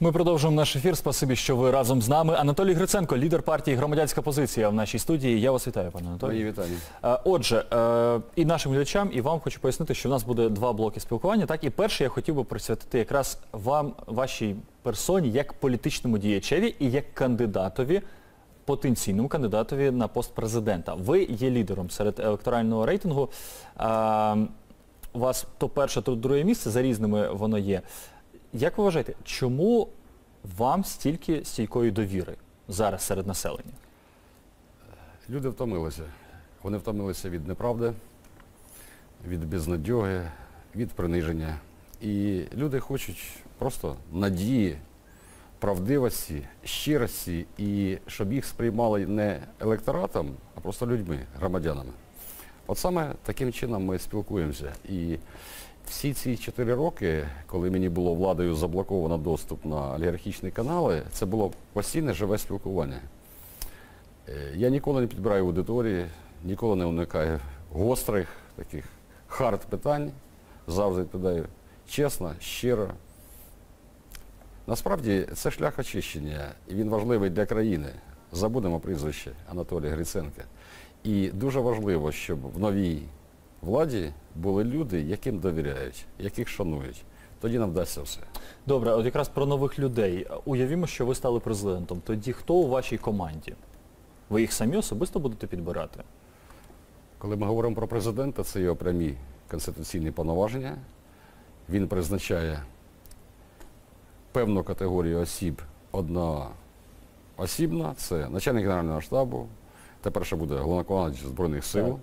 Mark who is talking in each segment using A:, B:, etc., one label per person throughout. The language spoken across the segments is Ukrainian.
A: Ми продовжуємо наш ефір. Спасибі, що ви разом з нами. Анатолій Гриценко, лідер партії Громадянська позиція в нашій студії. Я вас вітаю, пане Анатолій.
B: Вітання.
A: Е, Отже, е, і нашим глядачам, і вам хочу пояснити, що в нас буде два блоки спілкування. Так, і перший я хотів би присвятити якраз вам, вашій персоні, як політичному діячеві і як кандидатові, потенційному кандидатові на пост президента. Ви є лідером серед електорального рейтингу. Е, У вас то перше, то друге місце, за різними воно є. Як ви вважаєте, чому вам стільки стійкої довіри зараз серед населення?
B: Люди втомилися. Вони втомилися від неправди, від безнадьоги, від приниження. І люди хочуть просто надії, правдивості, щирості, і щоб їх сприймали не електоратом, а просто людьми, громадянами. От саме таким чином ми спілкуємося. І всі ці чотири роки, коли мені було владою заблоковано доступ на олігархічні канали, це було постійне живе спілкування. Е, Я ніколи не підбираю аудиторії, ніколи не уникаю гострих таких хард питань, завжди відповідаю чесно, щиро. Насправді це шлях очищення, і він важливий для країни. Забудемо прізвище Анатолія Гриценка. І дуже важливо, щоб в новій владі були люди, яким довіряють, яких шанують. Тоді нам вдасться все.
A: Добре, от якраз про нових людей. Уявімо, що ви стали президентом. Тоді хто у вашій команді? Ви їх самі особисто будете підбирати?
B: Коли ми говоримо про президента, це його прямі конституційні повноваження. Він призначає певну категорію осіб одноосібно. Це начальник Генерального штабу, тепер ще буде головнокомандуючий Збройних сил
A: Так.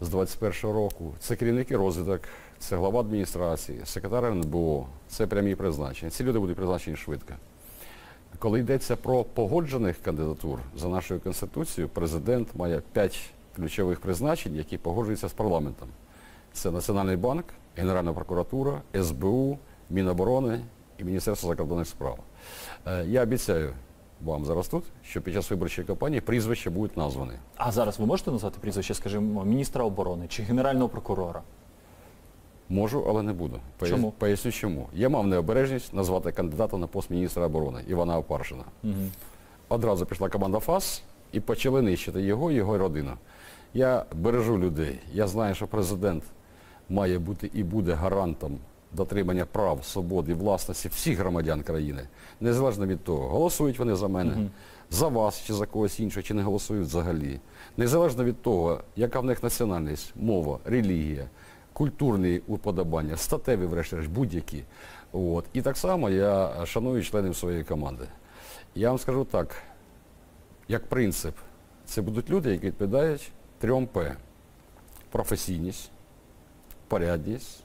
B: З 21 року. Це керівники розвиток, це глава адміністрації, секретар НБО, це прямі призначення. Ці люди будуть призначені швидко. Коли йдеться про погоджених кандидатур за нашою Конституцією, президент має п'ять ключових призначень, які погоджуються з парламентом. Це Національний банк, Генеральна прокуратура, СБУ, Міноборони і Міністерство закордонних справ. Е, Я обіцяю вам зараз тут, що під час виборчої кампанії прізвища будуть названі.
A: А зараз ви можете назвати прізвище, скажімо, міністра оборони чи генерального прокурора?
B: Можу, але не буду. Пояс-
A: Чому?
B: Поясню чому. Я мав необережність назвати кандидата на пост міністра оборони Івана Опаршина.
A: Угу.
B: Одразу пішла команда ФАС і почали нищити його і його родину. Я бережу людей. Я знаю, що президент має бути і буде гарантом дотримання прав, свободи і власності всіх громадян країни, незалежно від того, голосують вони за мене, за вас чи за когось іншого, чи не голосують взагалі. Незалежно від того, яка в них національність, мова, релігія, культурні уподобання, статеві, врешті-решт, будь-які. От. І так само я шаную членів своєї команди. Я вам скажу так, як принцип, це будуть люди, які відповідають трьом П. Професійність, порядність,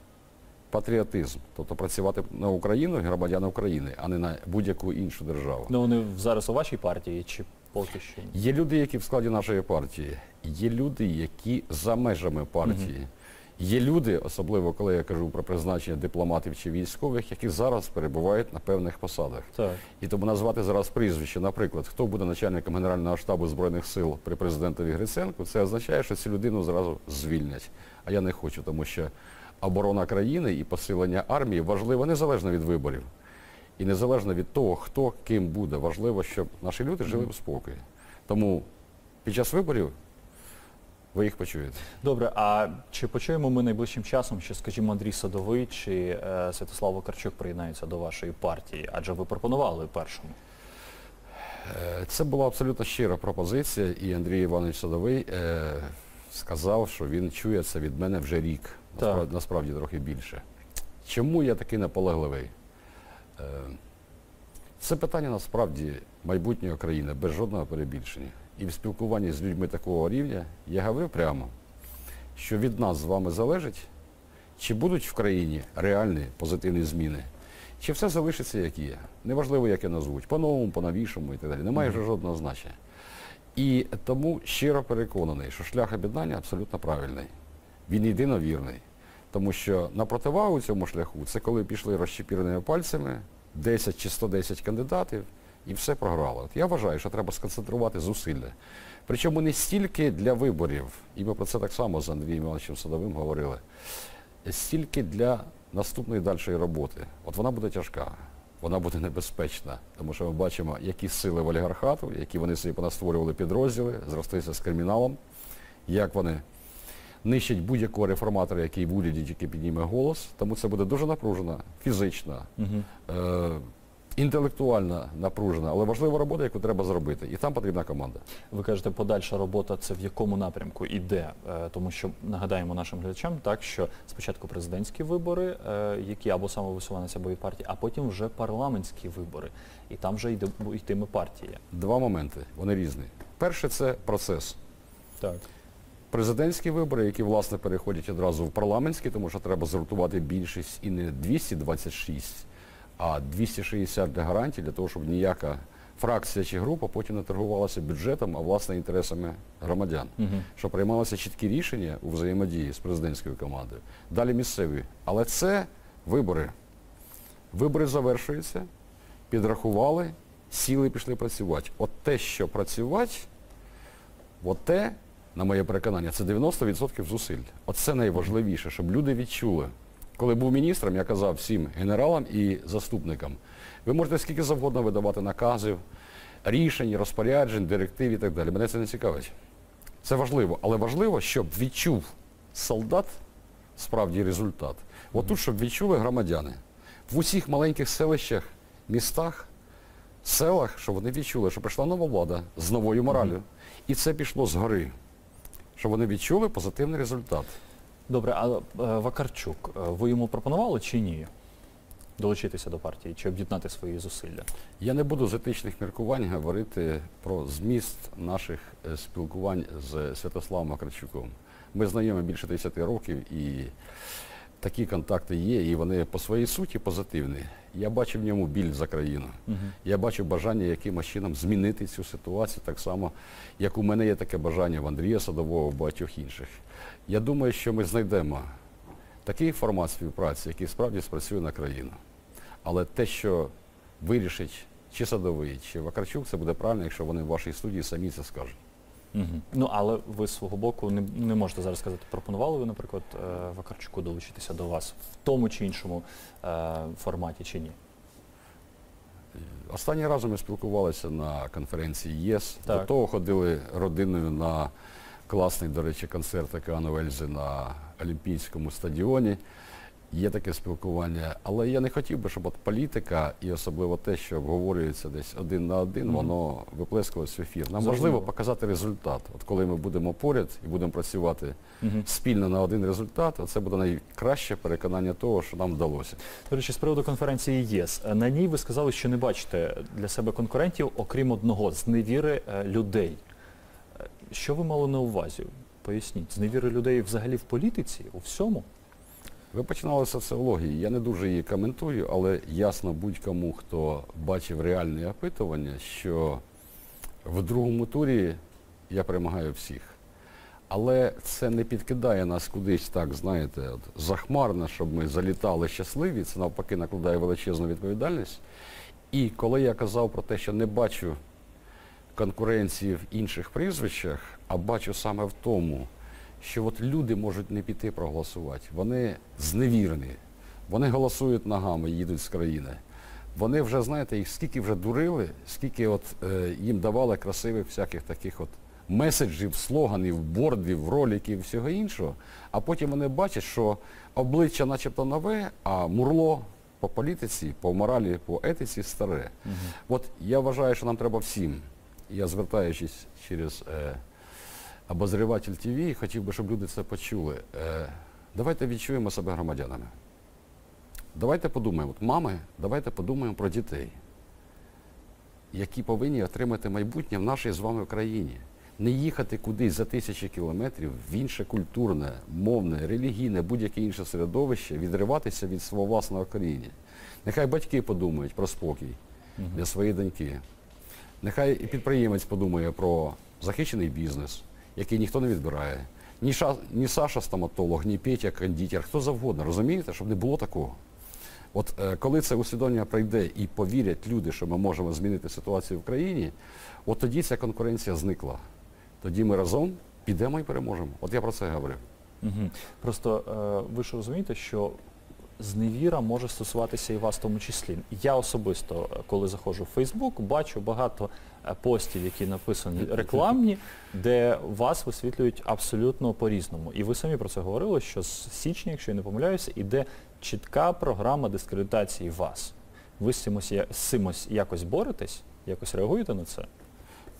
B: патріотизм. Тобто працювати на Україну громадян України, а не на будь-яку іншу державу.
A: Ну вони зараз у вашій партії чи поки що?
B: Є люди, які в складі нашої партії, є люди, які за межами партії. Є люди, особливо коли я кажу про призначення дипломатів чи військових, які зараз перебувають на певних посадах.
A: Так.
B: І тому назвати зараз прізвище, наприклад, хто буде начальником Генерального штабу Збройних сил при президентові Гриценку, це означає, що цю людину зразу звільнять. А я не хочу, тому що оборона країни і посилення армії важливо незалежно від виборів. І незалежно від того, хто ким буде, важливо, щоб наші люди жили в спокої. Тому під час виборів ви їх почуєте.
A: Добре, а чи почуємо ми найближчим часом, що, скажімо, Андрій Садовий чи е, Святослав Вакарчук приєднаються до вашої партії? Адже ви пропонували першому.
B: Е, Це була абсолютно щира пропозиція, і Андрій Іванович Садовий е, сказав, що він чує це від мене вже рік,
A: Так.
B: насправді, насправді трохи більше. Чому я такий наполегливий? Е, це питання насправді майбутньої країни, без жодного перебільшення. І в спілкуванні з людьми такого рівня я говорив прямо, що від нас з вами залежить, чи будуть в країні реальні позитивні зміни, чи все залишиться як є. Неважливо, як я назвуть, по-новому, по-новішому і так далі. Немає вже жодного значення. І тому щиро переконаний, що шлях об'єднання абсолютно правильний. Він єдиновірний. Тому що на противагу цьому шляху це коли пішли розчепіреними пальцями 10 чи 110 кандидатів і все програло. От я вважаю, що треба сконцентрувати зусилля. Причому не стільки для виборів, і ми про це так само з Андрієм Івановичем Садовим говорили, стільки для наступної дальшої роботи. От вона буде тяжка. Вона буде небезпечна, тому що ми бачимо, які сили в олігархату, які вони собі понастворювали підрозділи, зростися з криміналом, як вони нищать будь-якого реформатора, який в уряді тільки підніме голос. Тому це буде дуже напружена, фізична, е, інтелектуальна напружена, але важлива робота, яку треба зробити. І там потрібна команда.
A: Ви кажете, подальша робота це в якому напрямку іде? Е, Тому що нагадаємо нашим глядачам, так що спочатку президентські вибори, е, які або самовисуванець, або від партії, а потім вже парламентські вибори. І там вже йде йтиме партія.
B: Два моменти, вони різні. Перше це процес.
A: Так.
B: Президентські вибори, які власне переходять одразу в парламентські, тому що треба згуртувати більшість і не 226, а 260 для гарантій, для того, щоб ніяка фракція чи група потім не торгувалася бюджетом, а власне інтересами громадян.
A: Мгм.
B: Щоб приймалися чіткі рішення у взаємодії з президентською командою. Далі місцеві. Але це вибори. Вибори завершуються, підрахували, сіли, і пішли працювати. От те, що працювати, от те, на моє переконання, це 90% зусиль. Оце найважливіше, щоб люди відчули. Коли був міністром, я казав всім генералам і заступникам, ви можете скільки завгодно видавати наказів, рішень, розпоряджень, директив і так далі. Мене це не цікавить. Це важливо, але важливо, щоб відчув солдат справді результат. От тут, щоб відчули громадяни. В усіх маленьких селищах, містах, селах, щоб вони відчули, що прийшла нова влада з новою моралю. І це пішло згори. Щоб вони відчули позитивний результат.
A: Добре, а е, Вакарчук, е, ви йому пропонували чи ні? Долучитися до партії чи об'єднати свої зусилля?
B: Я не буду з етичних міркувань говорити про зміст наших е, спілкувань з Святославом Макарчуком. Ми знайомі більше 10 років і такі контакти є, і вони по своїй суті позитивні. Я бачу в ньому біль за країну. Я бачу бажання якимось чином змінити цю ситуацію, так само, як у мене є таке бажання в Андрія Садового, в багатьох інших. Я думаю, що ми знайдемо такий формат співпраці, який справді спрацює на країну. Але те, що вирішить чи Садовий, чи Вакарчук, це буде правильно, якщо вони в вашій студії самі це скажуть.
A: Угу. Ну, але ви з свого боку не, не можете зараз сказати, пропонували ви, наприклад, е, Вакарчуку долучитися до вас в тому чи іншому е, форматі чи ні?
B: Останній раз ми спілкувалися на конференції ЄС.
A: Так.
B: До того ходили родиною на класний, до речі, концерт Океану Ельзи на Олімпійському стадіоні. Є таке спілкування, але я не хотів би, щоб от політика і особливо те, що обговорюється десь один на один,
A: Мгм.
B: воно виплескалось в ефір. Нам важливо показати результат. От коли ми будемо поряд і будемо працювати
A: Угу.
B: спільно на один результат, це буде найкраще переконання того, що нам вдалося.
A: До речі, з приводу конференції ЄС. На ній ви сказали, що не бачите для себе конкурентів, окрім одного зневіри е, людей. Е, Що ви мали на увазі? Поясніть, зневіри людей взагалі в політиці, у всьому?
B: Ви починали з соціології. Я не дуже її коментую, але ясно будь-кому, хто бачив реальні опитування, що в другому турі я перемагаю всіх. Але це не підкидає нас кудись так, знаєте, от, захмарно, щоб ми залітали щасливі. Це навпаки накладає величезну відповідальність. І коли я казав про те, що не бачу конкуренції в інших прізвищах, а бачу саме в тому, що от люди можуть не піти проголосувати. Вони зневірені, вони голосують ногами, їдуть з країни. Вони вже, знаєте, їх скільки вже дурили, скільки от, е, їм давали красивих всяких таких от меседжів, слоганів, бордів, роликів, всього іншого. А потім вони бачать, що обличчя начебто нове, а мурло по політиці, по моралі, по етиці старе. От я вважаю, що нам треба всім, я звертаючись через е, обозріватель ТВ, хотів би, щоб люди це почули. Е, давайте відчуємо себе громадянами. Давайте подумаємо, от мами, давайте подумаємо про дітей, які повинні отримати майбутнє в нашій з вами країні. Не їхати кудись за тисячі кілометрів в інше культурне, мовне, релігійне, будь-яке інше середовище, відриватися від свого власного коріння. Нехай батьки подумають про спокій для своєї доньки. Нехай і підприємець подумає про захищений бізнес, який ніхто не відбирає. Ні, Ша, ні Саша стоматолог, ні Петя кондитер, хто завгодно, розумієте, щоб не було такого. От е, коли це усвідомлення прийде і повірять люди, що ми можемо змінити ситуацію в країні, от тоді ця конкуренція зникла. Тоді ми разом підемо і переможемо. От я про це говорю.
A: Угу. Просто е, ви ж розумієте, що зневіра може стосуватися і вас в тому числі. Я особисто, е, коли заходжу в Фейсбук, бачу багато е, постів, які написані рекламні, де вас висвітлюють абсолютно по-різному. І ви самі про це говорили, що з січня, якщо я не помиляюся, іде чітка програма дискредитації вас. Ви з цим ось я- з цим якось боретесь, якось реагуєте на це?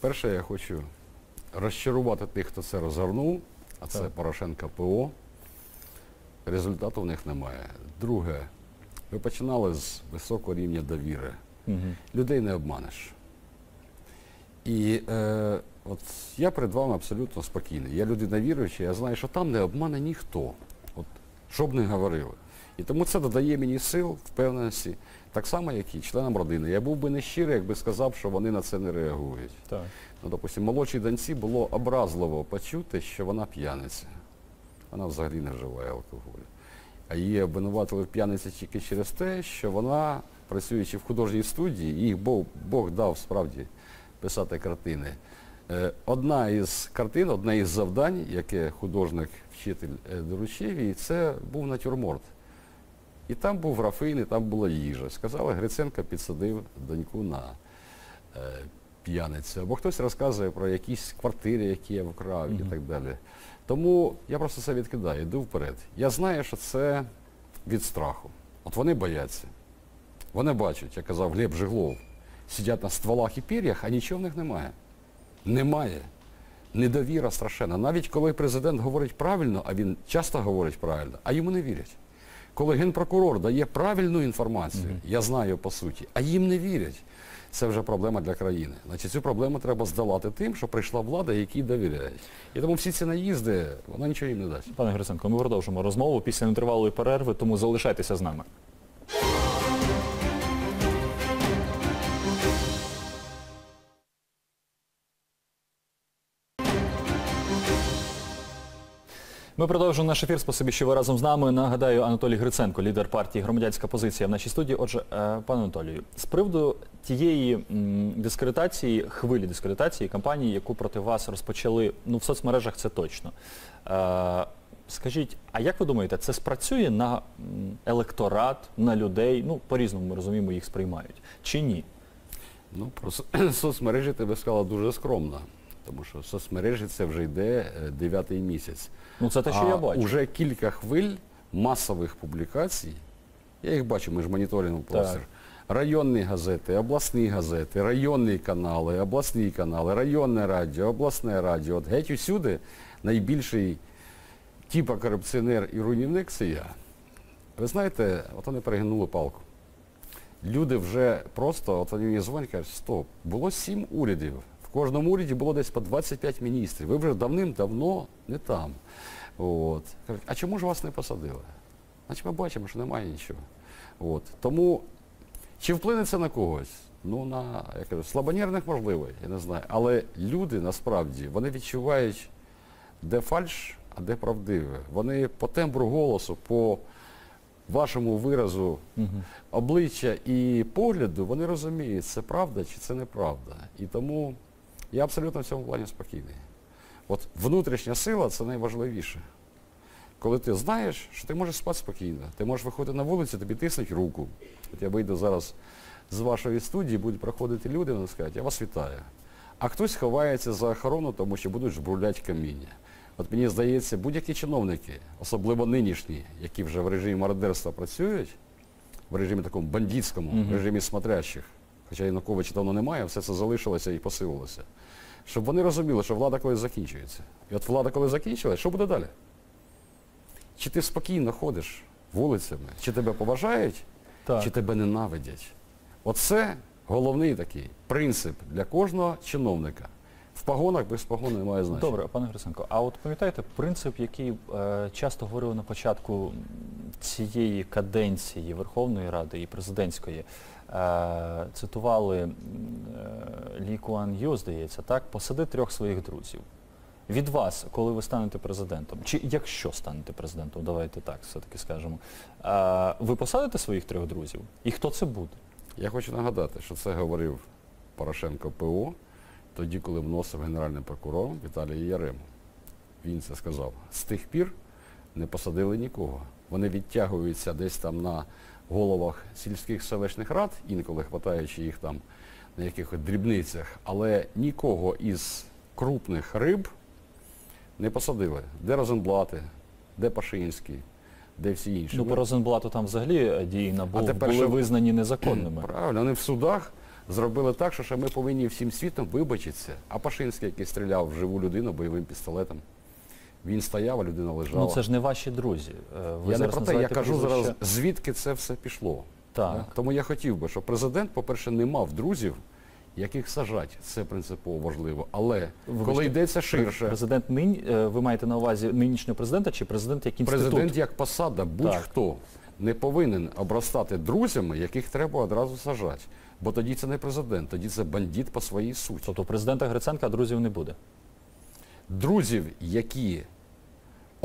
B: Перше, я хочу розчарувати тих, хто це розгорнув, а це
A: Так.
B: Порошенка ПО. Результату в них немає. Друге, ви починали з високого рівня довіри.
A: Угу.
B: Людей не обманеш. І е, от я перед вами абсолютно спокійний. Я людина віруюча, я знаю, що там не обмане ніхто. От, що б не говорили. І тому це додає мені сил, впевненості, так само, як і членам родини. Я був би нещирий, якби сказав, що вони на це не реагують.
A: Так.
B: Ну, допустим, молодшій доньці було образливо почути, що вона п'яниця. Вона взагалі не вживає алкоголю. Її обвинуватили в п'яниці тільки через те, що вона, працюючи в художній студії, їй Бог, Бог дав справді писати картини. Е, Одна із картин, одне із завдань, яке художник-вчитель е, доручив їй, це був натюрморт. І там був графин, і там була їжа. Сказали, Гриценко підсадив доньку на п'яницю. Або хтось розказує про якісь квартири, які я вкрав і так далі. Тому я просто це відкидаю, йду вперед. Я знаю, що це від страху. От вони бояться. Вони бачать, як казав Глеб Жиглов, сидять на стволах і пір'ях, а нічого в них немає. Немає. Недовіра страшенна. Навіть коли президент говорить правильно, а він часто говорить правильно, а йому не вірять. Коли генпрокурор дає правильну інформацію, я знаю по суті, а їм не вірять, це вже проблема для країни. Значить, цю проблему треба здолати тим, що прийшла влада, якій довіряють. І тому всі ці наїзди, вона нічого їм не дасть.
A: Пане Гриценко, ми продовжимо розмову після нетривалої перерви, тому залишайтеся з нами. Ми продовжуємо наш ефір. Спасибі, що ви разом з нами. Нагадаю, Анатолій Гриценко, лідер партії Громадянська позиція в нашій студії. Отже, е, пане Анатолію, з приводу тієї дискредитації, хвилі дискредитації кампанії, яку проти вас розпочали ну, в соцмережах, це точно. Е, Скажіть, а як ви думаєте, це спрацює на електорат, на людей? Ну, по-різному ми розуміємо, їх сприймають. Чи ні?
B: Ну, про соцмережі ти би сказала дуже скромно, тому що соцмережі це вже йде е, дев'ятий місяць.
A: Ну, це те, що
B: а
A: я бачу.
B: Уже кілька хвиль масових публікацій, я їх бачу, ми ж моніторимо простір. Районні газети, обласні газети, районні канали, обласні канали, районне радіо, обласне радіо. От геть усюди найбільший типа корупціонер і руйнівник це я. Ви знаєте, от вони перегнули палку. Люди вже просто, от вони мені дзвонять, кажуть, стоп, було сім урядів. Кожному уряді було десь по 25 міністрів. Ви вже давним-давно не там. От. Кажуть, а чому ж вас не посадили? Значить, ми бачимо, що немає нічого. От. Тому чи вплине це на когось? Ну, на я кажу, слабонервних можливо, я не знаю. Але люди насправді вони відчувають, де фальш, а де правдиве. Вони по тембру голосу, по вашому виразу
A: Мгм.
B: обличчя і погляду, вони розуміють, це правда чи це неправда. І тому я абсолютно в цьому плані спокійний. От внутрішня сила це найважливіше. Коли ти знаєш, що ти можеш спати спокійно, ти можеш виходити на вулицю, тобі тиснуть руку. От я вийду зараз з вашої студії, будуть проходити люди, вони скажуть, я вас вітаю. А хтось ховається за охорону, тому що будуть жбурляти каміння. От мені здається, будь-які чиновники, особливо нинішні, які вже в режимі мародерства працюють, в режимі такому бандитському,
A: Мгм.
B: в режимі смотрящих, хоча Януковича давно немає, все це залишилося і посилилося. Щоб вони розуміли, що влада колись закінчується. І от влада коли закінчилась, що буде далі? Чи ти спокійно ходиш вулицями, чи тебе поважають,
A: Так.
B: чи тебе ненавидять? Оце головний такий принцип для кожного чиновника. В погонах без погон немає значення.
A: Добре, пане Гриценко, а от пам'ятаєте принцип, який е, часто говорили на початку цієї каденції Верховної Ради і президентської, цитували м, е, Лі Куан Ю, здається, так, посади трьох своїх друзів. Від вас, коли ви станете президентом, чи якщо станете президентом, давайте так все-таки скажемо, е, ви посадите своїх трьох друзів? І хто це буде?
B: Я хочу нагадати, що це говорив Порошенко ПО, тоді, коли вносив генеральним прокурором Віталій Ярему. Він це сказав. З тих пір не посадили нікого. Вони відтягуються десь там на головах сільських селищних рад, інколи хватаючи їх там на якихось дрібницях, але нікого із крупних риб не посадили. Де Розенблати, де Пашинський, де всі інші.
A: Ну,
B: Ми-
A: по Розенблату там взагалі дії НАБУ
B: А тепер
A: були
B: що-
A: визнані незаконними.
B: Правильно, вони в судах зробили так, що ще ми повинні всім світом вибачитися. А Пашинський, який стріляв в живу людину бойовим пістолетом, він стояв, а людина лежала.
A: Ну це ж не ваші друзі. Е, Ви
B: я не про те, я кажу
A: прізвища.
B: зараз, звідки це все пішло.
A: Так.
B: Да? Тому я хотів би, щоб президент, по-перше, не мав друзів, яких сажать. Це принципово важливо. Але
A: Вибачте,
B: коли йдеться ширше,
A: Президент нині, е, ви маєте на увазі нинішнього президента чи президент як інститут?
B: президент як посада, будь-хто не повинен обростати друзями, яких треба одразу сажати. Бо тоді це не президент, тоді це бандит по своїй суті.
A: Тобто президента Гриценка друзів не буде.
B: друзів, які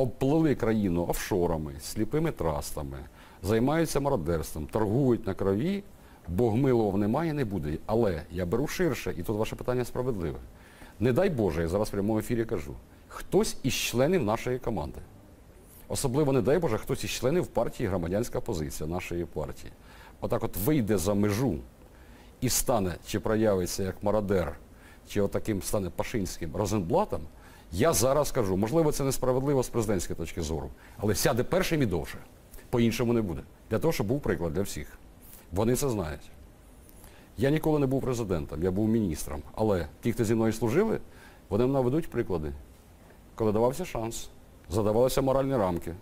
B: обплили країну офшорами, сліпими трастами, займаються мародерством, торгують на крові, Бог милував немає, не буде. Але я беру ширше, і тут ваше питання справедливе. Не дай Боже, я зараз в прямому ефірі кажу, хтось із членів нашої команди, особливо не дай Боже, хтось із членів партії громадянська позиція нашої партії, отак от вийде за межу і стане, чи проявиться як мародер, чи отаким стане Пашинським Розенблатом, я зараз кажу, можливо, це несправедливо з президентської точки зору, але сяде першим і довше. По-іншому не буде. Для того, щоб був приклад для всіх. Вони це знають. Я ніколи не був президентом, я був міністром. Але ті, хто зі мною служили, вони наведуть приклади. Коли давався шанс, задавалися моральні рамки,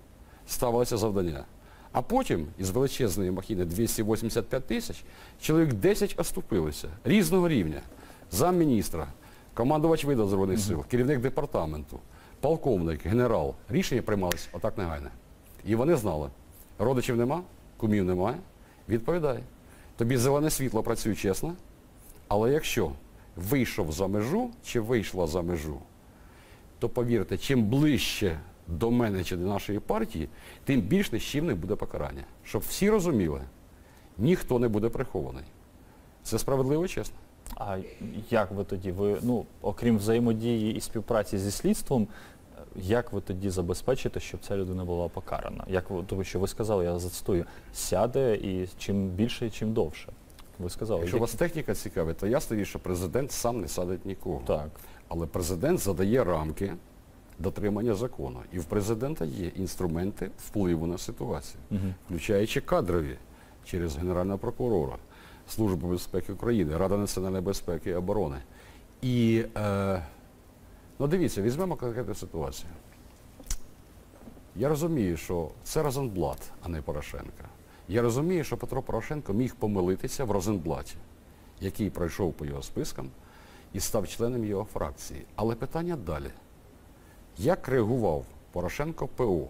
B: ставилося завдання. А потім із величезної махіни 285 тисяч чоловік 10 оступилися різного рівня. Замміністра, командувач видав Збройних сил, керівник департаменту, полковник, генерал. Рішення приймалися отак негайно. І вони знали, родичів нема, кумів немає, відповідай. Тобі зелене світло працює чесно, але якщо вийшов за межу чи вийшла за межу, то повірте, чим ближче до мене чи до нашої партії, тим більш нищівне буде покарання. Щоб всі розуміли, ніхто не буде прихований. Це справедливо чесно.
A: А як ви тоді? Ви, ну, окрім взаємодії і співпраці зі слідством, як ви тоді забезпечите, щоб ця людина була покарана? Як ви, тому що ви сказали, я зацитую, сяде і чим більше, чим довше. Ви сказали.
B: Якщо
A: як-
B: вас техніка цікавить, то ясно, що президент сам не садить нікого.
A: Так.
B: Але президент задає рамки дотримання закону. І в президента є інструменти впливу на ситуацію,
A: Мгм.
B: включаючи кадрові через Генерального прокурора, Службу безпеки України, Рада національної безпеки і оборони. І е, ну дивіться, візьмемо конкретну ситуацію. Я розумію, що це Розенблат, а не Порошенка. Я розумію, що Петро Порошенко міг помилитися в Розенблаті, який пройшов по його спискам і став членом його фракції. Але питання далі. Як реагував Порошенко ПО?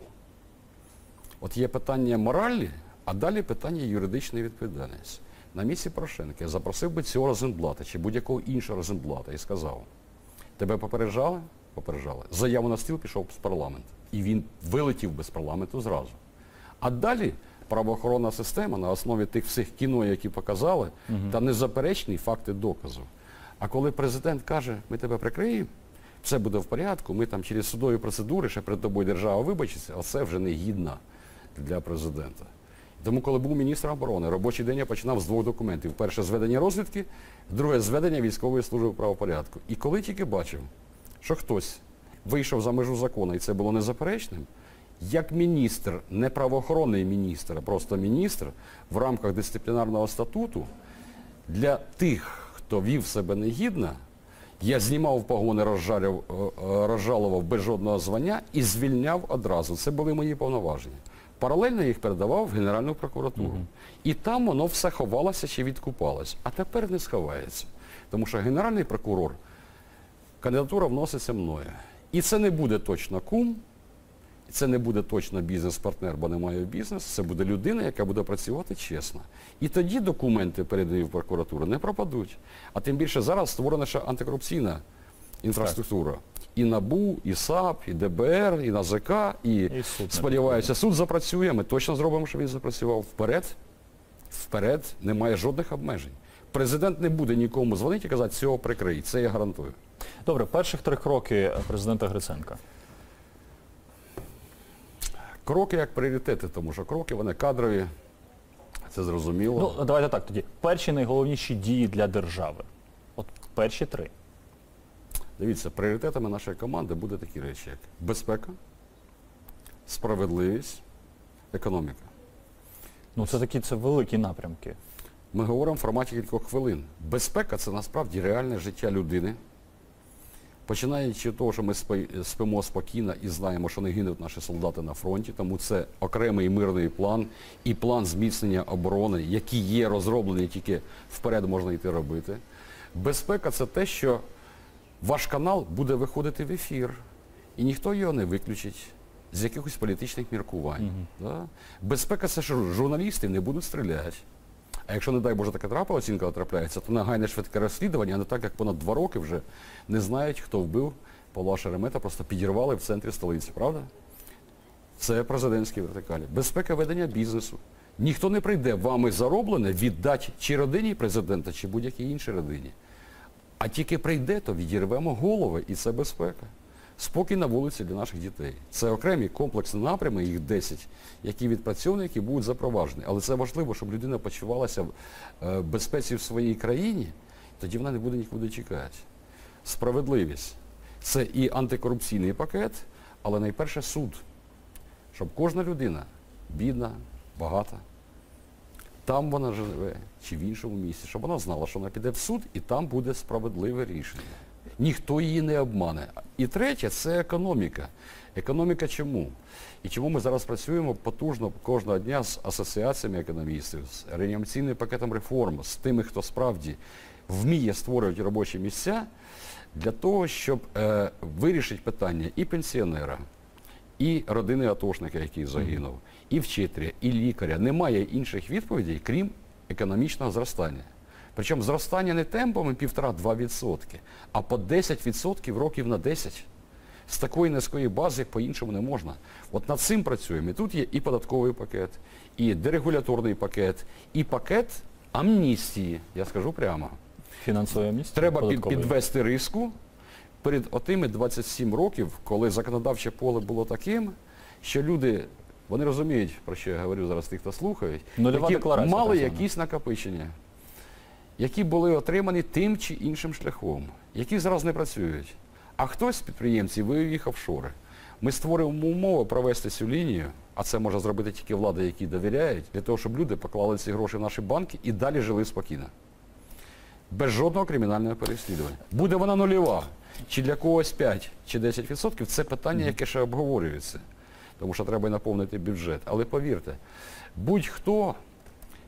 B: От є питання моралі, а далі питання юридичної відповідальності. На місці Порошенка я запросив би цього Розенблата чи будь-якого іншого Розенблата і сказав, тебе попереджали? Попереджали. Заяву на стіл пішов з парламенту. І він вилетів без парламенту зразу. А далі правоохоронна система на основі тих всіх кіно, які показали, та незаперечні факти доказу. А коли президент каже, ми тебе прикриємо, все буде в порядку, ми там через судові процедури, ще перед тобою держава вибачиться, а це вже не гідно для президента. Тому, коли був міністр оборони, робочий день я починав з двох документів. Перше зведення розвідки, друге зведення військової служби правопорядку. І коли тільки бачив, що хтось вийшов за межу закону, і це було незаперечним, як міністр, не правоохоронний міністр, а просто міністр в рамках дисциплінарного статуту, для тих, хто вів себе негідно, я знімав погони, розжалював, е, е, розжалував без жодного звання і звільняв одразу. Це були мої повноваження. Паралельно їх передавав в Генеральну прокуратуру. І там воно все ховалося чи відкупалось. А тепер не сховається. Тому що Генеральний прокурор, кандидатура вноситься мною. І це не буде точно кум, це не буде точно бізнес-партнер, бо немає бізнесу, це буде людина, яка буде працювати чесно. І тоді документи, передані в прокуратуру, не пропадуть. А тим більше зараз створена ще антикорупційна інфраструктура. І НАБУ, і САП, і ДБР, і НАЗК, і,
A: І суд
B: сподіваюся, суд запрацює. Ми точно зробимо, щоб він запрацював. Вперед, вперед, немає жодних обмежень. Президент не буде нікому дзвонити і казати, цього прикрий. Це я гарантую.
A: Добре, перших три кроки президента Гриценка.
B: Кроки як пріоритети, тому що кроки вони кадрові, це зрозуміло.
A: Ну, давайте так тоді. Перші найголовніші дії для держави. От перші три.
B: Дивіться, пріоритетами нашої команди буде такі речі, як безпека, справедливість, економіка.
A: Ну це такі це великі напрямки.
B: Ми говоримо в форматі кількох хвилин. Безпека це насправді реальне життя людини. Починаючи від того, що ми спимо спокійно і знаємо, що не гинуть наші солдати на фронті, тому це окремий мирний план і план зміцнення оборони, які є розроблені, тільки вперед можна йти робити. Безпека це те, що ваш канал буде виходити в ефір, і ніхто його не виключить з якихось політичних міркувань. Да? Безпека це що журналісти не будуть стріляти. А якщо, не дай Боже, така трапила оцінка трапляється, то негайне швидке розслідування, а не так, як понад два роки вже не знають, хто вбив Павла Шеремета, просто підірвали в центрі столиці, правда? Це президентські вертикалі. Безпека ведення бізнесу. Ніхто не прийде вами зароблене віддати чи родині президента, чи будь-якій іншій родині. А тільки прийде, то відірвемо голови, і це безпека. Спокій на вулиці для наших дітей. Це окремі комплексні напрями, їх 10, які відпрацьовані, які будуть запроваджені. Але це важливо, щоб людина почувалася в е, безпеці в своїй країні, тоді вона не буде нікуди чекати. Справедливість. Це і антикорупційний пакет, але найперше суд. Щоб кожна людина, бідна, багата, там вона живе чи в іншому місці, щоб вона знала, що вона піде в суд і там буде справедливе рішення. Ніхто її не обмане. І третє це економіка. Економіка чому? І чому ми зараз працюємо потужно кожного дня з асоціаціями економістів, з реанімаційним пакетом реформ, з тими, хто справді вміє створювати робочі місця, для того, щоб е, вирішити питання і пенсіонера, і родини атошника, який загинув, і вчителя, і лікаря. Немає інших відповідей, крім економічного зростання. Причому зростання не темпами 1,5-2%, а по 10% років на 10. З такої низької бази по-іншому не можна. От над цим працюємо. І тут є і податковий пакет, і дерегуляторний пакет, і пакет амністії, я скажу прямо.
A: Фінансове місце.
B: Треба під, підвести риску перед отими 27 років, коли законодавче поле було таким, що люди, вони розуміють, про що я говорю зараз тих, хто слухають,
A: Нульова
B: які мали
A: так
B: якісь накопичення, які були отримані тим чи іншим шляхом, які зараз не працюють. А хтось з підприємців вивів їх офшори. Ми створюємо умови провести цю лінію, а це може зробити тільки влада, які довіряють, для того, щоб люди поклали ці гроші в наші банки і далі жили спокійно. Без жодного кримінального переслідування. Буде вона нульова, чи для когось 5 чи 10%, це питання, яке ще обговорюється. Тому що треба наповнити бюджет. Але повірте, будь-хто,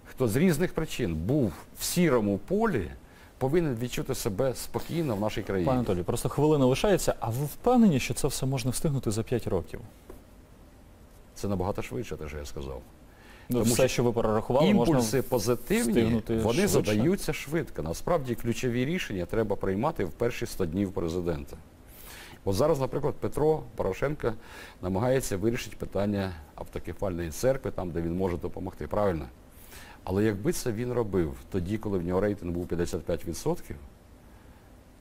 B: хто з різних причин був в сірому полі, повинен відчути себе спокійно в нашій країні.
A: Пане Анатолій, просто хвилина лишається, а ви впевнені, що це все можна встигнути за 5 років?
B: Це набагато швидше, те, що я сказав.
A: Ну,
B: Тому
A: все,
B: що
A: що ви перерахували,
B: Імпульси
A: можна
B: позитивні, вони
A: швидше.
B: задаються швидко. Насправді ключові рішення треба приймати в перші 100 днів президента. От зараз, наприклад, Петро Порошенко намагається вирішити питання автокефальної церкви, там, де він може допомогти. Правильно? Але якби це він робив тоді, коли в нього рейтинг був 55%,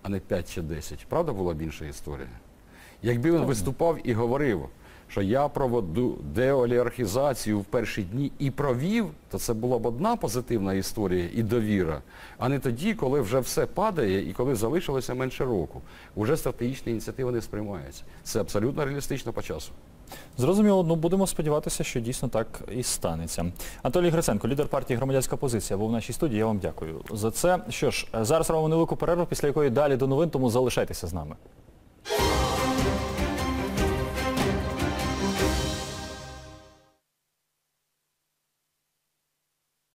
B: а не 5 чи 10, правда була б інша історія? Якби він виступав і говорив, що я проведу деолігархізацію в перші дні і провів, то це була б одна позитивна історія і довіра, а не тоді, коли вже все падає і коли залишилося менше року. Уже стратегічні ініціативи не сприймаються. Це абсолютно реалістично по часу.
A: Зрозуміло, ну будемо сподіватися, що дійсно так і станеться. Анатолій Гриценко, лідер партії Громадянська позиція, був в нашій студії. Я вам дякую за це. Що ж, зараз робимо невелику перерву, після якої далі до новин, тому залишайтеся з нами.